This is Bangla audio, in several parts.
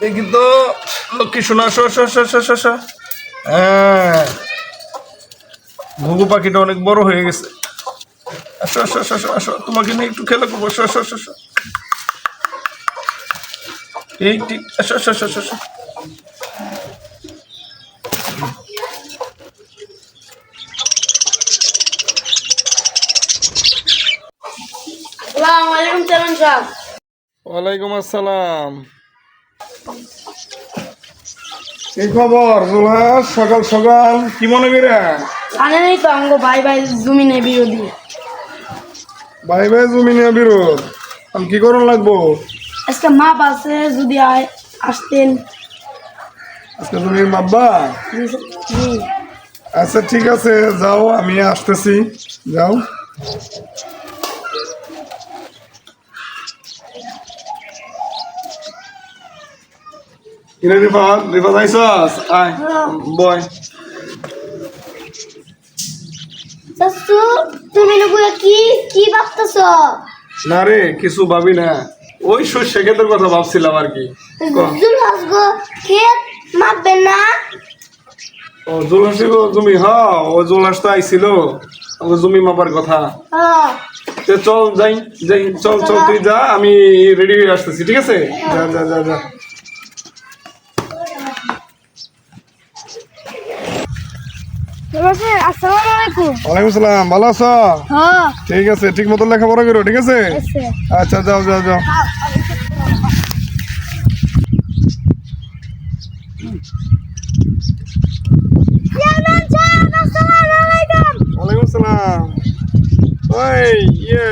দেখি তো লক্ষ্মী শোনা হ্যাঁ ঘুঘু পাখিটা অনেক বড় হয়ে গেছে আসো আসো আসো আসো আসো তোমাকে নিয়ে একটু খেলা করব আসো আসো আসো আসো ঠিক ঠিক আসো আসো আসো আসো, ওয়ালাইকুম আসসালাম কি খবর? জুলহাস সকাল সকাল। কি মনে করে? জানেনই তো আমাকে ভাই ভাই জমিনে বিরোধী ভাই ভাই জমি নিয়ে বিরোধ? আমি কি করুন লাগবো? আজকে মাপ আছে যদি আয়- আসতেন। আজকে জমির মাব্বা জি। আচ্ছা ঠিক আছে যাও আমি আসতেছি। যাও। কিরে রিফাত রিফাত আইসস আয় বয় চাচু তুমি নগুলো কি কি ভাবতেছ? না রে কিছু ভাবি না। ওই শস্য ক্ষেতের কথা ভাবছিলাম আর কি। জুলহাস গো ক্ষেত মাপবেন না? ও জুলাসি গো জমি হ ও জুলাস তো আইছিল। ও জমি মাপার কথা। হ্যাঁ চল যাই যাই চল চল তুই যা আমি রেডি হয়ে আসতেছি ঠিক আছে? যা যা যা যা আসসালামু আলাইকুম ওয়ালাইকুম সালাম ভালো আছো? হ্যাঁ। ঠিক আছে ঠিক মতো লেখাপড়া করো ঠিক আছে? আচ্ছা যাও যাও আসসালামু। ওই ইয়ে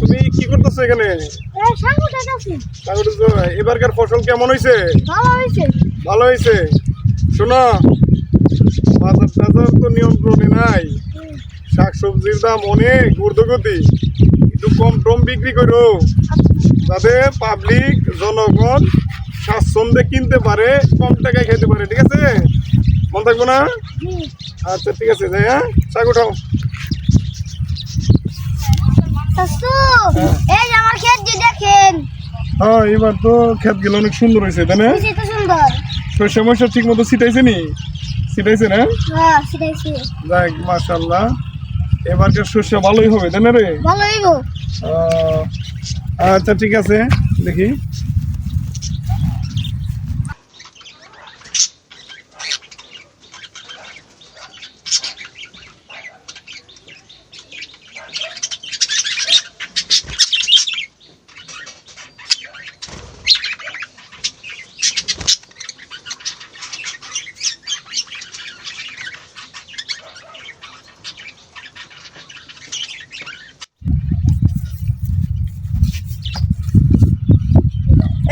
তুমি কি করতেছো এখানে? এবারকার ফসল কেমন হয়েছে ভালো হয়েছে শোনো বাজার টাজার তো নিয়ন্ত্রণে নাই। দাম অনেক ঊর্ধ্বগতি। একটু কম টম বিক্রি করো। যাতে পাবলিক জনগণ স্বাচ্ছন্দ্যে কিনতে পারে কম টাকায় খেতে পারে ঠিক আছে? মন থাকব না? আচ্ছা ঠিক আছে যাই হ্যাঁ? শাক উঠাও। ক্ষেত যে হ্যাঁ এবার তো ক্ষেতগুলো অনেক সুন্দর হয়েছে তাই না? শস্য মশা ঠিক মতো ছিটাইছে নি? ছিটাইছে না? হ্যাঁ ছিটাইছে। যাক এবারকার শস্য ভালোই হবে তাই না রে? ভালোই হবে আচ্ছা ঠিক আছে দেখি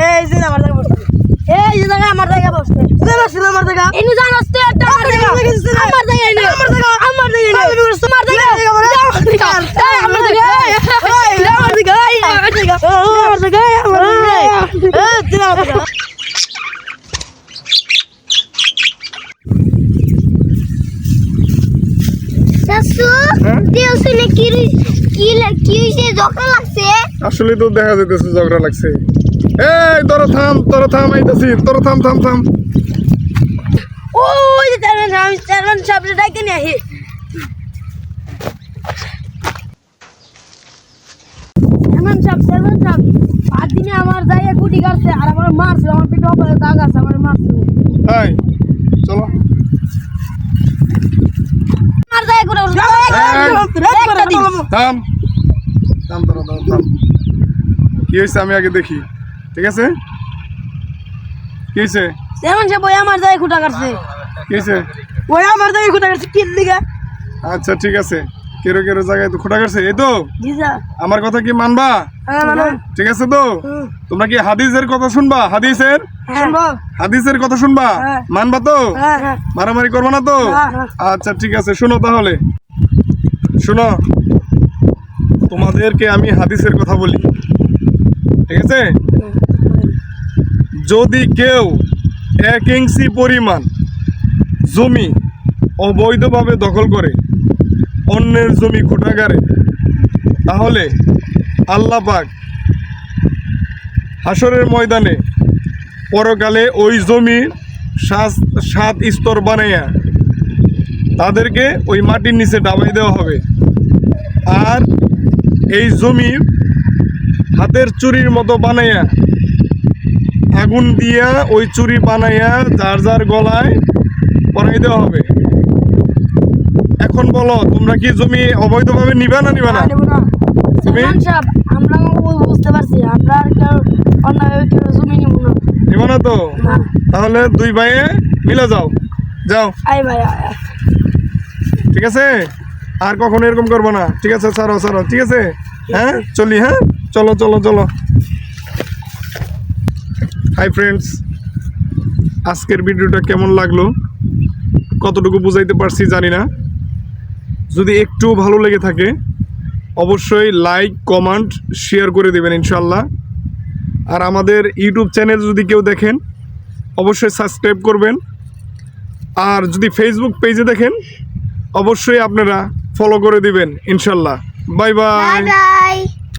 এই যে আমার জায়গা বসছে এই যে জায়গা আমার জায়গা বসছে জানা ছিল আমার জায়গা? এনু জানাস তো এটা আমার জায়গা আমার জায়গা আমার জায়গা। আমার জায়গা এনে আমি বলছি তোমার জায়গা আমার জায়গা আমার জায়গা আমার জায়গা আমার জায়গা আমার জায়গা আমার জায়গা এই দিনা আমার জায়গা শাশু হ্যাঁ? দেও শুনে কি কি কি হইছে? জখা লাগছে? আসলে তো দেখা যেতেছে ঝগড়া লাগছে। এই তোর থাম তোর থাম আইতাছি। তোর থাম থাম থাম। ওই যে চেয়ারম্যান সাহেব চেয়ারম্যান সাহেব ডাইকে নিয়ে আহি চেয়ারম্যান সাহেব চেয়ারম্যান সাহেব পাঁচ দিনে আমার জায়গা গুটি কাটছে আর আমার মারছে আমার পিঠে অপারে দাগ আছে আমার মারছে। এই চলো। আমার জায়গা করে থাম। থাম তোরা থাম থাম। কি হয়েছে আমি আগে দেখি। ঠিক আছে? কি হয়েছে? চেয়ারম্যান সাহেব ওই আমার জায়গা খুঁটা কাটছে। কি হয়েছে? ওই আমার জায়গা খুঁটা কাটছে কি দিকে আচ্ছা ঠিক আছে। কেরো কেরো জায়গায় তো খোটা করছে এই তো? আমার কথা কি মানবা? হ্যাঁ মানে। ঠিক আছে তো? তোমরা কি হাদিসের কথা শুনবা? হাদিসের? হাদিসের কথা শুনবা? হ্যাঁ। মানবা তো? হ্যাঁ হ্যাঁ। মারামারি করব না তো? হ্যাঁ, হ্যাঁ। আচ্ছা ঠিক আছে শোনো তাহলে। শোনো। তোমাদেরকে আমি হাদিসের কথা বলি। ঠিক আছে? যদি কেউ এক ইঞ্চি পরিমাণ জমি অবৈধভাবে দখল করে অন্যের জমি খোটাগারে তাহলে আল্লাহ পাক হাসরের ময়দানে পরকালে ওই জমি সাত সাত স্তর বানাইয়া তাদেরকে ওই মাটির নিচে ডাবাই দেওয়া হবে। আর এই জমি হাতের চুরির মতো বানাইয়া আগুন দিয়া ওই চুরি বানাইয়া যার যার গলায় পরাই দেওয়া হবে। এখন বলো তোমরা কি জমি অবৈধভাবে নিবা না নিবা না। তুমি? আমরা বুঝতে পারছি আমরা অন্যভাবে কেউ জমি নিব না। নিবা না তো? তাহলে দুই ভাইয়ে মিলে যাও। যাও। ঠিক আছে? আর কখনো এরকম করব না। ঠিক আছে সারো সারো ঠিক আছে? হ্যাঁ? চলি হ্যাঁ? চলো চলো চলো। হাই ফ্রেন্ডস আজকের ভিডিওটা কেমন লাগল? কতটুকু বুঝাইতে পারছি জানি না। যদি একটু ভালো লেগে থাকে, অবশ্যই লাইক কমেন্ট শেয়ার করে দেবেন ইনশাল্লাহ আর আমাদের ইউটিউব চ্যানেল যদি কেউ দেখেন, অবশ্যই সাবস্ক্রাইব করবেন। আর যদি ফেসবুক পেজে দেখেন, অবশ্যই আপনারা ফলো করে দিবেন ইনশাল্লাহ বাই বাই